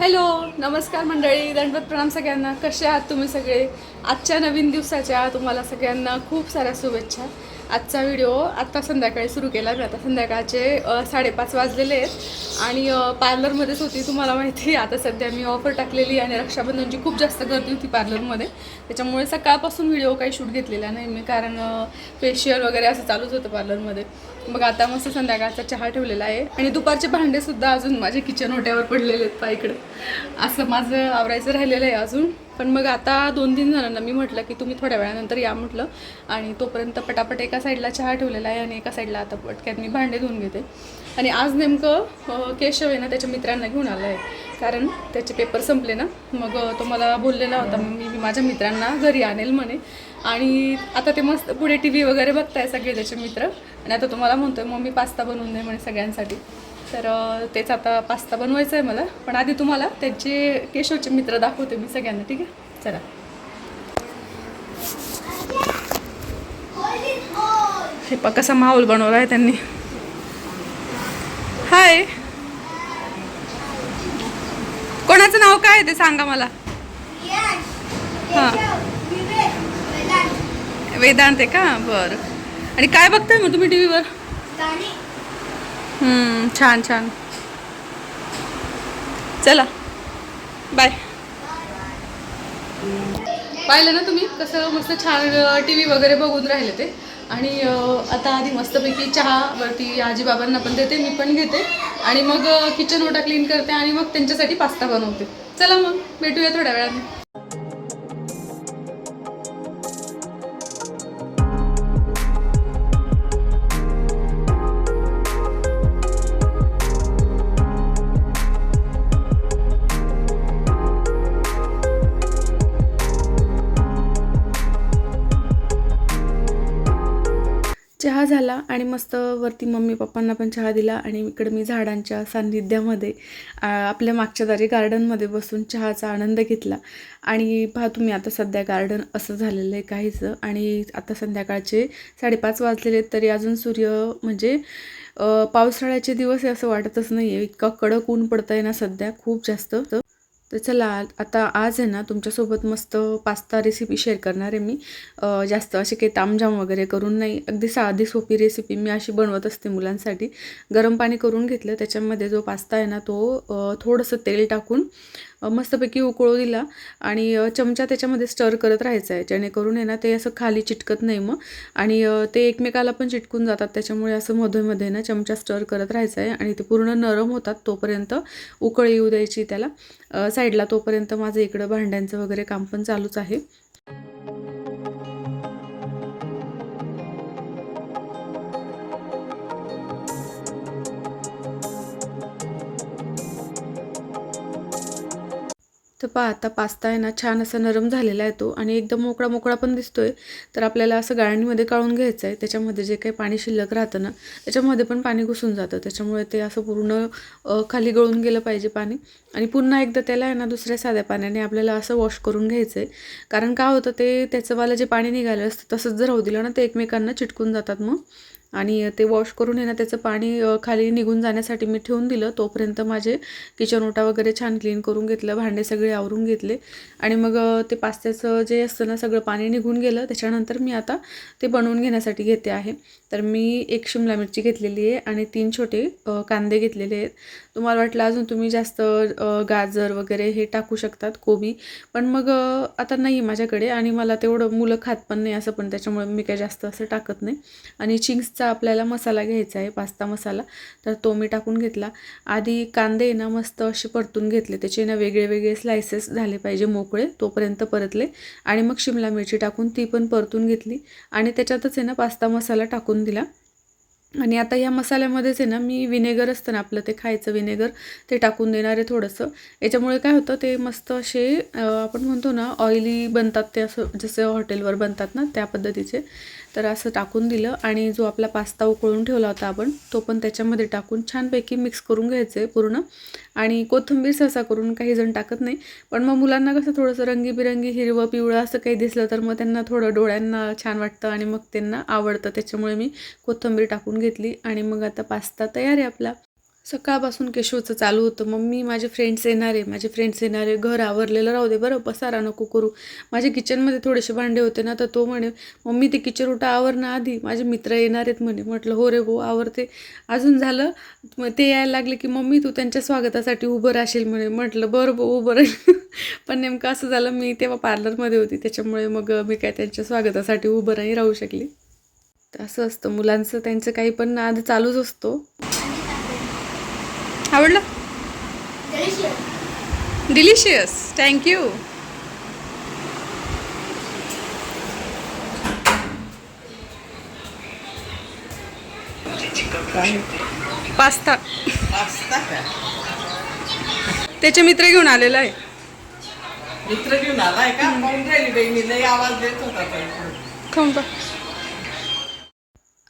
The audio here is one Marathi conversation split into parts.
हॅलो नमस्कार मंडळी दंडवत प्रणाम सगळ्यांना. कसे आहात तुम्ही सगळे? आजच्या नवीन दिवसाच्या तुम्हाला सगळ्यांना खूप साऱ्या शुभेच्छा. आजचा व्हिडिओ आत्ता संध्याकाळी सुरू केला. मी आता संध्याकाळचे साडेपाच वाजलेले आहेत. आणि पार्लरमध्येच होती तुम्हाला माहिती आहे. आता सध्या मी ऑफर टाकलेली आणि रक्षाबंधनची खूप जास्त गर्दी होती पार्लरमध्ये. त्याच्यामुळे सकाळपासून व्हिडिओ काही शूट घेतलेला नाही मी कारण फेशियल वगैरे असं चालूच होतं पार्लरमध्ये. मग आता मस्त संध्याकाळचा चहा ठेवलेला आहे. आणि दुपारचे भांडेसुद्धा अजून माझे किचन ओट्यावर पडलेले आहेत पाईकडे असं माझं आवरायचं राहिलेलं आहे अजून. पण मग आता दोन तीन जणांना मी म्हटलं की तुम्ही थोड्या वेळानंतर या म्हटलं. आणि तोपर्यंत पटापट एका साईडला चहा ठेवलेला आहे आणि एका साईडला आता पटक्यात मी भांडे धुवून घेते. आणि आज नेमकं केशव आहे ना त्याच्या मित्रांना घेऊन आला आहे कारण त्याचे पेपर संपले ना मग तो मला बोललेला होता मी मी माझ्या मित्रांना घरी आणेल म्हणे. आणि आता ते मस्त पुढे टी व्ही वगैरे बघताय सगळे त्याचे मित्र. आणि आता तुम्हाला म्हणतोय मम्मी पास्ता बनवून दे म्हणे सगळ्यांसाठी. तर तेच आता पास्ता बनवायचा आहे मला. पण आधी तुम्हाला त्यांचे केशवचे मित्र दाखवते मी सगळ्यांना ठीक आहे? चला. हे पा कसा माहोल बनवला आहे त्यांनी. हाय कोणाचं नाव काय आहे ते सांगा मला. हां. वेदांत. आहे का? बरं. आणि काय बघताय मग तुम्ही टी व्हीवर छान छान. चला. बाय. पाहिलं ना तुम्ही? कसं मस्त छान टी व्ही वगैरे बघून राहिले ते. आणि आता आधी मस्तपैकी चहा वरती आजीबाबांना पण देते मी पण घेते. आणि मग किचन ओटा क्लीन करते आणि मग त्यांच्यासाठी पास्ता बनवते. चला मग भेटूया थोड्या वेळाने. आणि मस्त वरती मम्मी पप्पांना पण चहा दिला आणि इकडे मी झाडांच्या सान्निध्यामध्ये आपल्या मागच्या दारी गार्डनमध्ये बसून चहाचा आनंद घेतला. आणि पहा तुम्ही आता सध्या गार्डन असं झालेलं आहे काहीचं आणि आता संध्याकाळचे साडेपाच वाजलेले तरी अजून सूर्य म्हणजे पावसाळ्याचे दिवस आहे असं वाटतच नाही आहे इतका कडक ऊन पडतं आहे ना सध्या खूप जास्त. तर चला आता आज आहे ना तुमच्यासोबत मस्त पास्ता रेसिपी शेअर करणार आहे मी. जास्त असे काही तामझाम वगैरे करून नाही अगदी साधी सोपी रेसिपी मी अशी बनवत असते मुलांसाठी. गरम पाणी करून घेतलं त्याच्यामध्ये जो पास्ता आहे ना तो थोडंसं तेल टाकून मस्तपैकी उकळू दिला आणि चमचा त्याच्यामध्ये स्टर करत राहायचा आहे जेणेकरून आहे ना ते असं खाली चिटकत नाही मग. आणि ते एकमेकाला पण चिटकून जातात. त्याच्यामुळे असं मध्ये ना चमचा स्टर करत राहायचं आहे आणि ते पूर्ण नरम होतात तोपर्यंत उकळ येऊ द्यायची त्याला. साईडला तोपर्यंत माझं इकडं भांड्यांचं वगैरे काम पण चालूच आहे. तर पहा आता पास्ता आहे ना छान असा नरम झालेला आहे तो आणि एकदम मोकळा मोकळा पण दिसतो आहे तर आपल्याला असं गाळणीमध्ये काढून घ्यायचं आहे त्याच्यामध्ये जे काही पाणी शिल्लक राहतं ना त्याच्यामध्ये पण पाणी घुसून जातं. त्याच्यामुळे ते असं पूर्ण खाली गळून गेलं पाहिजे पाणी. आणि पुन्हा एकदा त्याला आहे ना दुसऱ्या साध्या पाण्याने आपल्याला असं वॉश करून घ्यायचं आहे कारण काय होतं ते त्याचंवालं जे पाणी निघालं असतं तसंच जर राहू दिलं ना ते एकमेकांना चिटकून जातात मग. आणि ते वॉश करून आहे ना त्याचं पाणी खाली निघून जाण्यासाठी मी ठेवून दिलं. तोपर्यंत माझे किचन ओटा वगैरे छान क्लीन करून घेतलं भांडे सगळे आवरून घेतले. आणि मग ते पास्त्याचं जे असतं ना सगळं पाणी निघून गेलं. त्याच्यानंतर मी आता ते बनवून घेण्यासाठी घेते आहे. तर मी एक शिमला मिरची घेतलेली आहे आणि तीन छोटे कांदे घेतलेले आहेत. तुम्हाला वाटलं अजून तुम्ही जास्त गाजर वगैरे हे टाकू शकतात कोबी. पण मग आता नाही माझ्याकडे आणि मला तेवढं मुलं खात पण नाही असं पण त्याच्यामुळे मी काही जास्त असं टाकत नाही. आणि चिंग्स चा आपल्याला मसाला घ्यायचा आहे पास्ता मसाला. तर तो मी टाकून घेतला. आधी कांदे ना मस्त असे परतून घेतले. त्याचे ना वेगळे वेगळे स्लायसेस झाले पाहिजे मोकळे तोपर्यंत परतले. आणि मग शिमला मिरची टाकून ती पण परतून घेतली. आणि त्याच्यातच आहे ना पास्ता मसाला टाकून दिला. आणि आता या मसाल्यामध्येच आहे ना मी विनेगर असतं ना आपलं ते खायचं विनेगर ते टाकून देणार आहे थोडंसं. याच्यामुळे काय होतं ते मस्त असे आपण म्हणतो ना ऑइली बनतात ते असं जसं हॉटेलवर बनतात ना त्या पद्धतीचे. तर असं टाकून दिलं आणि जो आपला पास्ता उकळून ठेवला होता आपण तो पण त्याच्यामध्ये टाकून छानपैकी मिक्स करून घ्यायचं आहे पूर्ण. आणि कोथिंबीर सहसा करून काही जण टाकत नाही. पण मग मुलांना कसं थोडंसं रंगीबिरंगी हिरवं पिवळं असं काही दिसलं तर मग त्यांना थोडं डोळ्यांना छान वाटतं आणि मग त्यांना आवडतं. त्याच्यामुळे मी कोथिंबीर टाकून घेतली आणि मग आता पास्ता तयार आहे आपला. सकाळपासून केशवचं चालू होतं. मम्मी माझे फ्रेंड्स येणार आहे. माझे फ्रेंड्स येणार आहे. घर आवरलेलं राहू दे. बरं पसारा नको करू. माझ्या किचनमध्ये थोडेसे भांडे होते ना तर तो म्हणे मम्मी ते किचन उठा आवरणं आधी. माझे मित्र येणार आहेत म्हणे. म्हटलं हो रे भाऊ आवरते. अजून झालं मग ते यायला लागले की मम्मी तू त्यांच्या स्वागतासाठी उभं राहशील म्हणे. म्हटलं बरं बो उभं राहील. पण नेमकं असं झालं मी तेव्हा पार्लरमध्ये होती. त्याच्यामुळे मग मी काय त्यांच्या स्वागतासाठी उभं नाही राहू शकली. तर असं असतं. मुलांचं त्यांचं काही पण नाद चालूच असतो. आवडलं? Delicious thank you pasta. त्याचे मित्र घेऊन आलेला आहे. मित्र घेऊन आलाय का? आवाज देत होता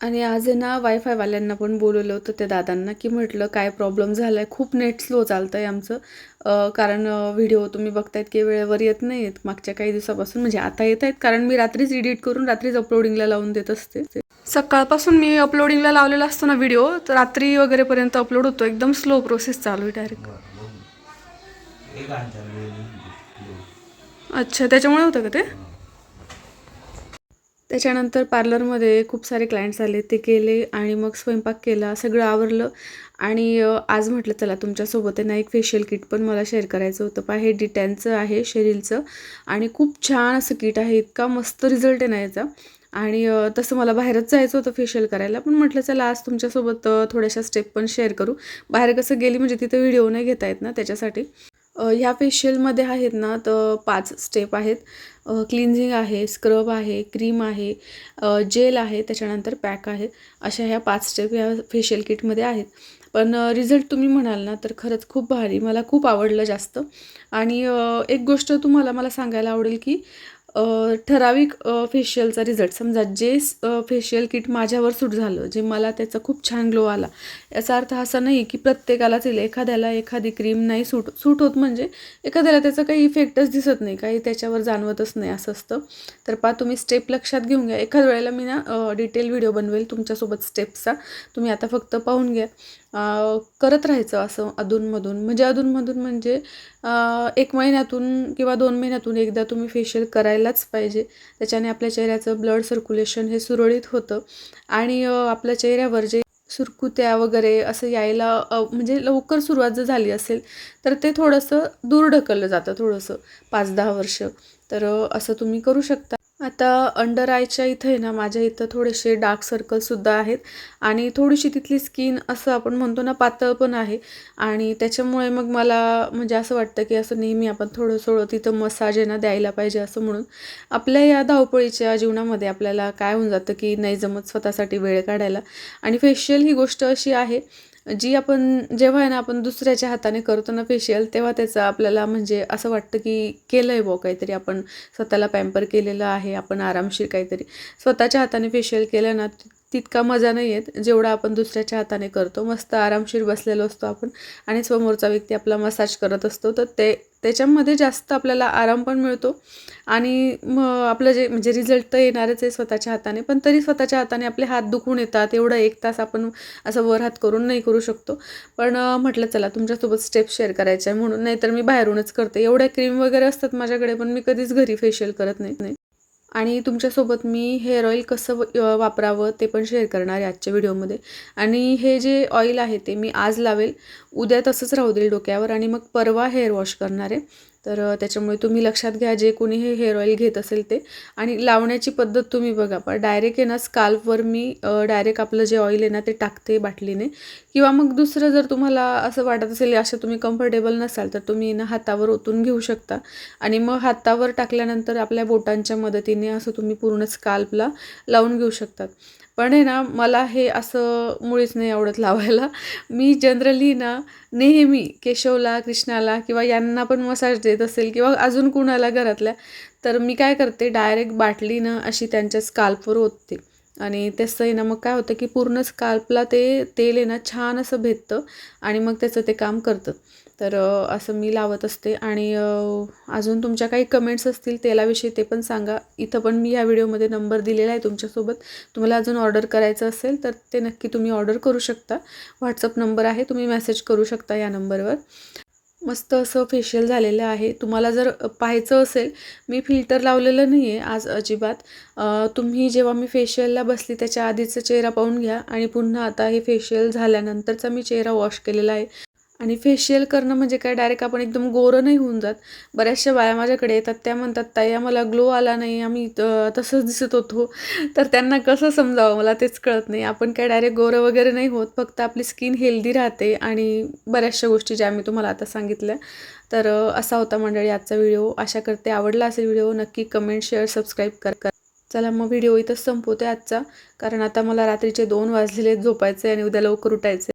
आणि आज आहे ना वायफायवाल्यांना पण बोलवलं होतं त्या दादांना की म्हटलं काय प्रॉब्लेम झाला आहे खूप नेट स्लो चालतं आहे आमचं कारण व्हिडिओ तुम्ही बघतायत की वेळेवर येत नाही आहेत मागच्या काही दिवसापासून म्हणजे आता येत आहेत कारण मी रात्रीच एडिट करून रात्रीच अपलोडिंगला लावून देत असते. सकाळपासून मी अपलोडिंगला लावलेला असतो ना व्हिडिओ तर रात्री वगैरेपर्यंत अपलोड होतो. एकदम स्लो प्रोसेस चालू आहे डायरेक्ट अच्छा त्याच्यामुळे होतं का ते? त्याच्यानंतर पार्लरमध्ये खूप सारे क्लायंट्स आले ते केले आणि मग स्वयंपाक केला सगळं आवरलं. आणि आज म्हटलं चला तुमच्यासोबत त्यांना एक फेशियल किट पण मला शेअर करायचं होतं. पहा हे डिटॅनचं आहे शेरीलचं आणि खूप छान असं किट आहे इतका मस्त रिझल्ट आहे ना याचा. आणि तसं मला बाहेरच जायचं होतं फेशियल करायला. पण म्हटलं चला आज तुमच्यासोबत थोड्याशा स्टेप पण शेअर करू. बाहेर कसं गेली म्हणजे तिथं व्हिडिओ नाही घेता येत ना त्याच्यासाठी. ह्या फेशियलमध्ये आहेत ना तर पाच स्टेप आहेत. क्लिन्झिंग आहे स्क्रब आहे क्रीम आहे जेल आहे त्याच्यानंतर पॅक आहे अशा ह्या पाच स्टेप ह्या फेशियल किटमध्ये आहेत. पण रिझल्ट तुम्ही म्हणाल ना तर खरंच खूप भारी. मला खूप आवडलं जास्त. आणि एक गोष्ट तुम्हाला मला सांगायला आवडेल की ठराविक फेशियलचा रिझल्ट समजा जे फेशियल किट माझ्यावर सूट झालं जे मला त्याचा खूप छान ग्लो आला याचा अर्थ असा नाही की प्रत्येकालाच येईल. एखाद्याला एखादी क्रीम नाही सूट सूट होत म्हणजे एखाद्याला त्याचा काही इफेक्टच दिसत नाही काही त्याच्यावर जाणवतच नाही असं असतं. तर पा तुम्ही स्टेप लक्षात घेऊन घ्या. एखाद वेळेला मी ना डिटेल व्हिडिओ बनवेल तुमच्यासोबत स्टेप्सचा तुम्ही आता फक्त पाहून घ्या. करत राहायचं असं अधूनमधून. म्हणजे अधूनमधून म्हणजे एक महिन्यातून किंवा दोन महिन्यातून एकदा तुम्ही फेशियल करायलाच पाहिजे. त्याच्याने आपल्या चेहऱ्याचं ब्लड सर्क्युलेशन हे सुरळीत होतं. आणि आपल्या चेहऱ्यावर जे सुरकुत्या वगैरे असं यायला म्हणजे लवकर सुरुवात जर झाली असेल तर ते थोडंसं दूर ढकललं जातं थोडंसं. पाच दहा वर्ष. तर असं तुम्ही करू शकता. आता अंडर आयच्या इथं आहे ना माझ्या इथं थोडेसे डार्क सर्कलसुद्धा आहेत. आणि थोडीशी तिथली स्किन असं आपण म्हणतो ना पातळ पण आहे. आणि त्याच्यामुळे मग मला म्हणजे असं वाटतं की असं नेहमी आपण थोडं थोडं तिथं मसाज आहे ना द्यायला पाहिजे असं म्हणून. आपल्या या धावपळीच्या जीवनामध्ये आपल्याला काय होऊन जातं की नाही जमत स्वतःसाठी वेळ काढायला. आणि फेशियल ही गोष्ट अशी आहे जी आपण जेव्हा आहे ना आपण दुसऱ्याच्या हाताने करतो ना फेशियल तेव्हा त्याचं आपल्याला म्हणजे असं वाटतं की केलं आहे बुवा काहीतरी. आपण स्वतःला पॅम्पर केलेलं आहे आपण आरामशीर काहीतरी. स्वतःच्या हाताने फेशियल केलं ना तितका मजा नाही येत. जेवढा आपण दुसऱ्याच्या हाताने करतो मस्त आरामशीर बसलेलो असतो आपण आणि समोरचा व्यक्ती आपला मसाज करत असतो तर ते त्याच्यामध्ये जास्त आपल्याला आराम पण मिळतो. आणि मग आपलं जे म्हणजे रिझल्ट तर येणारच आहे स्वतःच्या हाताने पण तरी स्वतःच्या हाताने आपले हात दुखून येतात. एवढं एक तास आपण असं वर हात करून नाही करू शकतो. पण म्हटलं चला तुमच्यासोबत स्टेप शेअर करायच्या आहे म्हणून. नाहीतर मी बाहेरूनच करते. एवढ्या क्रीम वगैरे असतात माझ्याकडे पण मी कधीच घरी फेशियल करत नाही. नाही आणि तुमच्यासोबत मी हेअर ऑईल कसं वापरावं ते पण शेअर करणार आहे आजच्या व्हिडिओमध्ये आणि हे जे ऑइल आहे ते मी आज लावेल. उद्या तसंच राहू देईल डोक्यावर आणि मग परवा हेअर वॉश करणार आहे. तर त्याच्यामुळे तुम्ही लक्षात घ्या जे कोणी हे हेअर ऑइल घेत असेल ते. आणि लावण्याची पद्धत तुम्ही बघा. पण डायरेक्ट आहे ना स्काल्फवर मी डायरेक्ट आपलं जे ऑइल आहे ना ते टाकते बाटलीने. किंवा मग दुसरं जर तुम्हाला असं वाटत असेल असं तुम्ही कम्फर्टेबल नसाल तर तुम्ही ना हातावर ओतून घेऊ शकता. आणि मग हातावर टाकल्यानंतर आपल्या बोटांच्या मदतीने असं तुम्ही पूर्ण स्काल्पला लावून घेऊ शकतात. पण आहे ना मला हे असं मुळीच नाही आवडत लावायला. मी जनरली ना नेहमी केशवला कृष्णाला किंवा यांना पण मसाज देत असेल किंवा अजून कुणाला घरातल्या तर मी काय करते डायरेक्ट बाटलीनं अशी त्यांच्या स्काल्पवर ओतते. आणि त्याचं आहे ना मग काय होतं की पूर्ण स्काल्पला ते तेल आहे ना छान असं भेटतं आणि मग त्याचं ते काम करतं. तर असं मी लावत असते. आणि अजून तुमच्या काही कमेंट्स असतील तेलाविषयी ते पण सांगा. इथं पण मी ह्या व्हिडिओमध्ये नंबर दिलेला आहे तुमच्यासोबत. तुम्हाला अजून ऑर्डर करायचं असेल तर ते नक्की तुम्ही ऑर्डर करू शकता. व्हॉट्सअप नंबर आहे. तुम्ही मेसेज करू शकता या नंबरवर मस्त असं फेशियल झालेलं आहे. तुम्हाला जर पाहायचं असेल मी फिल्टर लावलेलं नाही आहे आज अजिबात. तुम्ही जेव्हा मी फेशियलला बसली त्याच्या आधीचा चेहरा पाहून घ्या. आणि पुन्हा आता हे फेशियल झाल्यानंतरचा मी चेहरा वॉश केलेला आहे. आणि फेशियल करणं म्हणजे काय? डायरेक्ट आपण एकदम गोरं नाही होऊन जात. बऱ्याचशा बाया माझ्याकडे येतात. त्या म्हणतात ताई आम्हाला ग्लो आला नाही. आम्ही त- तसंच दिसत होतो. तर त्यांना कसं समजावं? मला तेच कळत नाही. आपण काय डायरेक्ट गोरं वगैरे नाही होत. फक्त आपली स्किन हेल्दी राहते. आणि बऱ्याचशा गोष्टी ज्या मी तुम्हाला आता सांगितल्या. तर असा होता मंडळी आजचा व्हिडिओ आशा करते आवडला असेल व्हिडिओ नक्की कमेंट शेअर सबस्क्राईब कर चला मग व्हिडिओ इथंच संपवते आजचा. कारण आता मला रात्रीचे दोन वाजलेले झोपायचे आणि उद्या लवकर उठायचे.